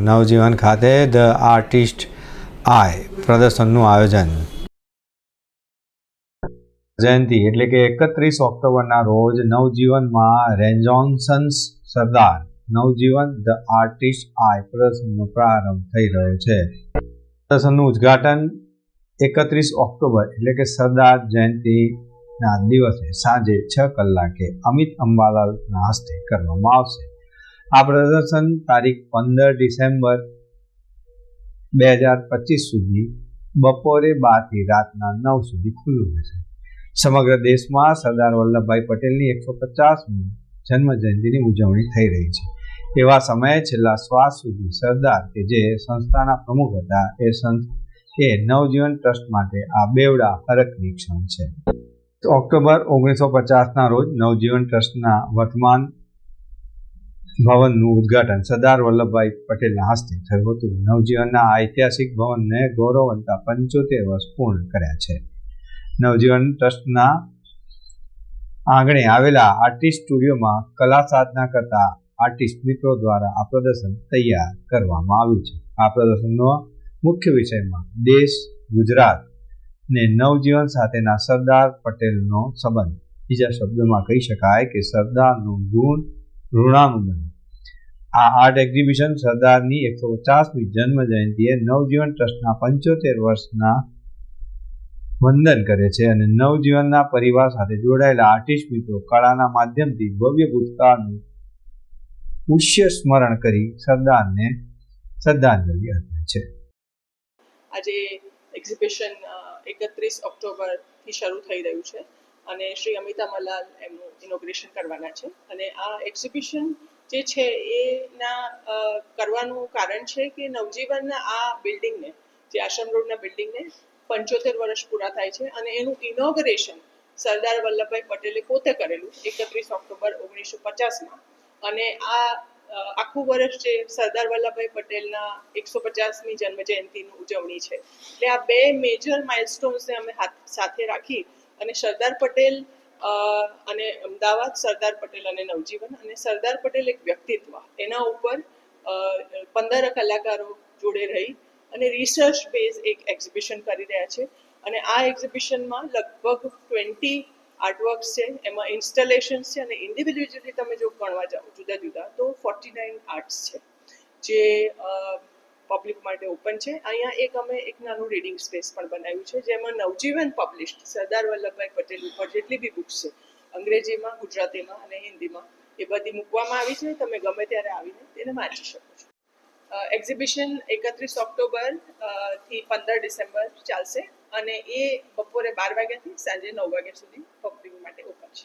નવજીવન ખાતે the artist આય પ્રદર્શનનું આયોજન. જયંતિ એટલે કે એકત્રીસ ઓક્ટોબરના રોજ નવજીવનમાં રેન્જોન્સન્સ સરદાર નવજીવન ધ આર્ટિસ્ટ આય પ્રદર્શનનો પ્રારંભ થઈ રહ્યો છે. પ્રદર્શનનું ઉદ્ઘાટન એકત્રીસ ઓક્ટોબર એટલે કે સરદાર જયંતિના દિવસે સાંજે છ કલાકે અમિત અંબાલાલના હસ્તે કરવામાં આવશે. આ પ્રદર્શન તારીખ પંદર ડિસેમ્બર બે હજાર પચીસ સુધી બપોરે બારથી રાતના નવ સુધી ખુલ્લું રહેશે. સમગ્ર દેશમાં સરદાર વલ્લભભાઈ પટેલની એકસો પચાસમી જન્મ જયંતિની ઉજવણી થઈ રહી છે. એવા સમયે છેલ્લા શ્વાસ સુધી સરદાર કે જે સંસ્થાના પ્રમુખ હતા, એ એ નવજીવન ટ્રસ્ટ માટે આ બેવડા હરકની ક્ષણ છે. ઓક્ટોબર ઓગણીસો પચાસના રોજ નવજીવન ટ્રસ્ટના વર્તમાન ભવનનું ઉદ્ઘાટન સરદાર વલ્લભભાઈ પટેલના હસ્તે થયું હતું. નવજીવનના ઐતિહાસિક ભવનને ગૌરવવંતા પંચોતેર વર્ષ પૂર્ણ કર્યા છે. નવજીવન ટ્રસ્ટના આંગણે આવેલા આર્ટિસ્ટ સ્ટુડિયોમાં કલા સાધના કરતા આર્ટિસ્ટ મિત્રો દ્વારા આ પ્રદર્શન તૈયાર કરવામાં આવ્યું છે. આ પ્રદર્શનનો મુખ્ય વિષયમાં દેશ, ગુજરાત ને નવજીવન સાથેના સરદાર પટેલનો સંબંધ. બીજા શબ્દોમાં કહી શકાય કે સરદારનું ગુણ ઋણાનુબંધ આ આર્ટ એક્ઝિબિશન સરદારની એકસો પચાસમી જન્મ જયંતિએ નવજીવન ટ્રસ્ટના પંચોતેર વર્ષના વંદન કરે છે અને નવજીવનના પરિવાર સાથે જોડાયેલા આર્ટિસ્ટ મિત્રો કળાના માધ્યમથી ભવ્ય ભૂતકાળનું પુષ્ય સ્મરણ કરી સરદારને શ્રદ્ધાંજલિ અર્પે છે. આજે એક્ઝિબિશન એકત્રીસ ઓક્ટોબરથી શરૂ થઈ રહ્યું છે. અને શ્રી અમિતા મલાલ એમનું ઇનોગ્રેશન કરવાના છે. અને આ એક્ઝિબિશન જે છે એના કરવાનું કારણ છે કે નવજીવનના આ બિલ્ડિંગને જે આશ્રમ રોડના બિલ્ડિંગને પંચોતેર વર્ષ પૂરા થાય છે અને એનું ઇનોગ્રેશન સરદાર વલ્લભભાઈ પટેલે પોતે કરેલું એકત્રીસ ઓક્ટોબર ઓગણીસો પચાસમાં. અને આ આખું વર્ષ જે સરદાર વલ્લભભાઈ પટેલના એકસો પચાસમી જન્મ જયંતિની ઉજવણી છે. એટલે આ બે મેજર માઇલસ્ટોન્સને અમે હાથ, સાથે રાખી અને સરદાર પટેલ અને અમદાવાદ સરદાર પટેલ અને નવજીવન અને સરદાર પટેલ એક વ્યક્તિત્વ. એના ઉપર પંદર કલાકારો જોડે રહી અને રિસર્ચ બેઝ એક એક્ઝિબિશન કરી રહ્યા છે. અને આ એક્ઝિબિશનમાં લગભગ ટ્વેન્ટી આર્ટવર્ક્સ છે. એમાં ઇન્સ્ટોલેશન્સ છે અને ઇન્ડિવિજ્યુઅલી તમે જો ગણવા જાઓ જુદા જુદા, તો ફોર્ટી નાઇન આર્ટ્સ છે. જે પબ્લિક માટે ઓપન છે. અહીંયા એક અમે એક નાનું રીડિંગ સ્પેસ પણ બનાવ્યું છે, જેમાં નવજીવન પબ્લિશ્ડ સરદાર વલ્લભભાઈ પટેલ ઉપર જેટલી બી બુક્સ છે, અંગ્રેજીમાં, ગુજરાતીમાં અને હિન્દીમાં, એ બધી મૂકવામાં આવી છે. તમે ગમે ત્યારે આવીને તેને વાંચી શકો છો. એક્ઝિબિશન એકત્રીસ ઓક્ટોબરથી પંદર ડિસેમ્બર ચાલશે અને એ બપોરે બાર વાગ્યાથી સાંજે નવ વાગ્યા સુધી પબ્લિક માટે ઓપન છે.